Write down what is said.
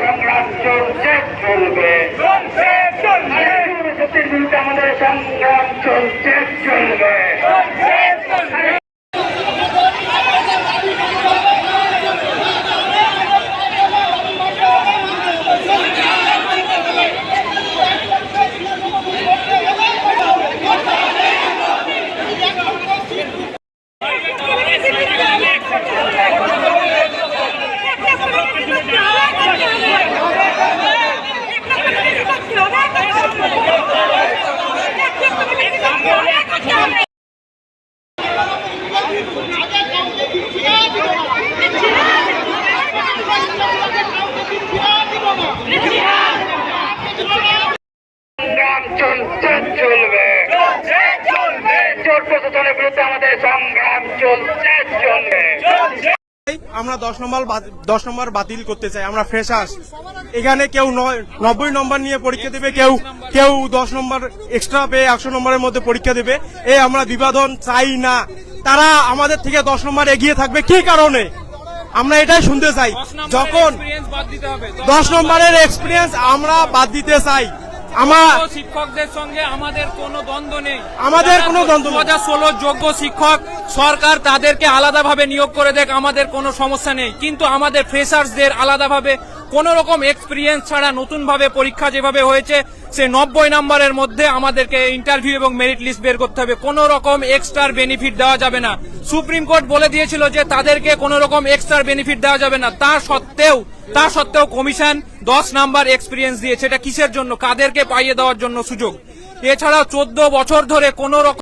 সংগ্রাম চলছে চলবে। চলছে আমাদের সংগ্রাম চলছে। আমরা দশ নম্বর দশ নম্বর বাতিল করতে চাই, আমরা ফ্রেশার্স এখানে কেউ নব্বই নম্বর নিয়ে পরীক্ষা দেবে, কেউ কেউ দশ নম্বর এক্সট্রা পেয়ে একশো নম্বরের মধ্যে পরীক্ষা দেবে। এই আমরা বিবাদন চাই না। তারা আমাদের থেকে দশ নম্বর এগিয়ে থাকবে। কি কারণে? আমরা এটাই শুনতে চাই। যখন দশ নম্বরের এক্সপিরিয়েন্স আমরা বাদ দিতে চাই। আমার শিক্ষকদের সঙ্গে আমাদের কোনো দ্বন্দ্ব নেই। আমাদের কোনো দ্বন্দ্ব দু হাজার ষোলো যোগ্য শিক্ষক সরকার তাদেরকে আলাদাভাবে নিয়োগ করে দেখ আমাদের কোনো সমস্যা নেই। কিন্তু আমাদের ফ্রেশার্সদের আলাদাভাবে কোন রকম এক্সপিরিয়েন্স ছাড়া নতুন ভাবে পরীক্ষা যেভাবে হয়েছে, সে নব্বই নম্বরের মধ্যে আমাদেরকে ইন্টারভিউ এবং মেরিট লিস্ট বের করতে হবে। কোন রকম এক্সট্রা বেনিফিট দেওয়া যাবে না। সুপ্রিম কোর্ট বলে দিয়েছিল যে, তাদেরকে কোন রকম এক্সট্রা বেনিফিট দেওয়া যাবে না। তা সত্ত্বেও তা সত্ত্বেও কমিশন দশ নাম্বার এক্সপিরিয়েন্স দিয়েছে। এটা কিসের জন্য? কাদেরকে পাইয়ে দেওয়ার জন্য সুযোগ? এছাড়াও চোদ্দ বছর ধরে কোন রকম